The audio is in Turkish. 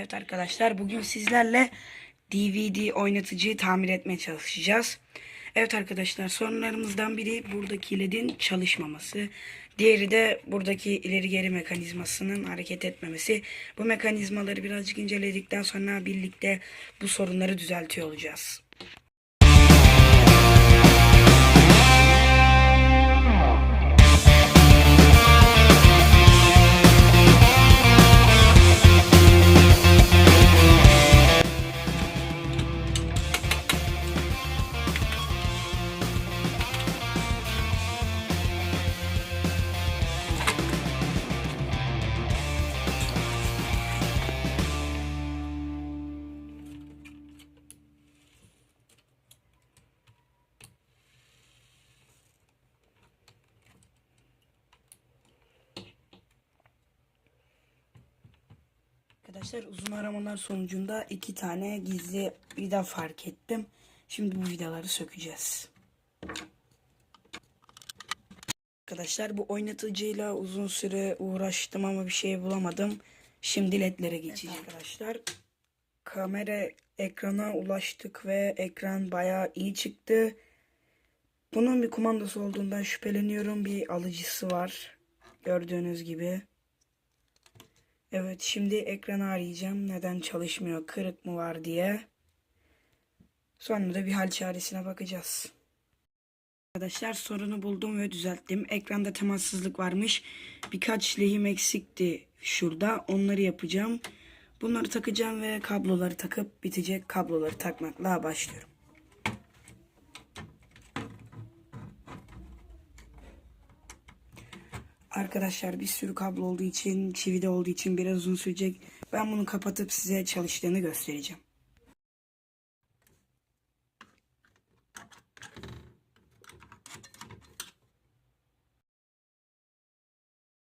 Evet arkadaşlar bugün sizlerle DVD oynatıcıyı tamir etmeye çalışacağız. Evet arkadaşlar sorunlarımızdan biri buradaki ledin çalışmaması. Diğeri de buradaki ileri geri mekanizmasının hareket etmemesi. Bu mekanizmaları birazcık inceledikten sonra birlikte bu sorunları düzeltiyor olacağız. Arkadaşlar uzun aramalar sonucunda iki tane gizli vida fark ettim. Şimdi bu vidaları sökeceğiz. Arkadaşlar bu oynatıcıyla uzun süre uğraştım ama bir şey bulamadım. Şimdi ledlere geçeceğim. arkadaşlar kamera ekrana ulaştık ve ekran bayağı iyi çıktı. Bunun bir kumandası olduğundan şüpheleniyorum. Bir alıcısı var. Gördüğünüz gibi. Evet şimdi ekranı arayacağım. Neden çalışmıyor? Kırık mı var diye. Sonra da bir hal çaresine bakacağız. Arkadaşlar sorunu buldum ve düzelttim. Ekranda temassızlık varmış. Birkaç lehim eksikti şurada. Onları yapacağım. Bunları takacağım ve kabloları takıp bitecek kabloları takmakla başlıyorum. Arkadaşlar bir sürü kablo olduğu için, çivi de olduğu için biraz uzun sürecek. Ben bunu kapatıp size çalıştığını göstereceğim.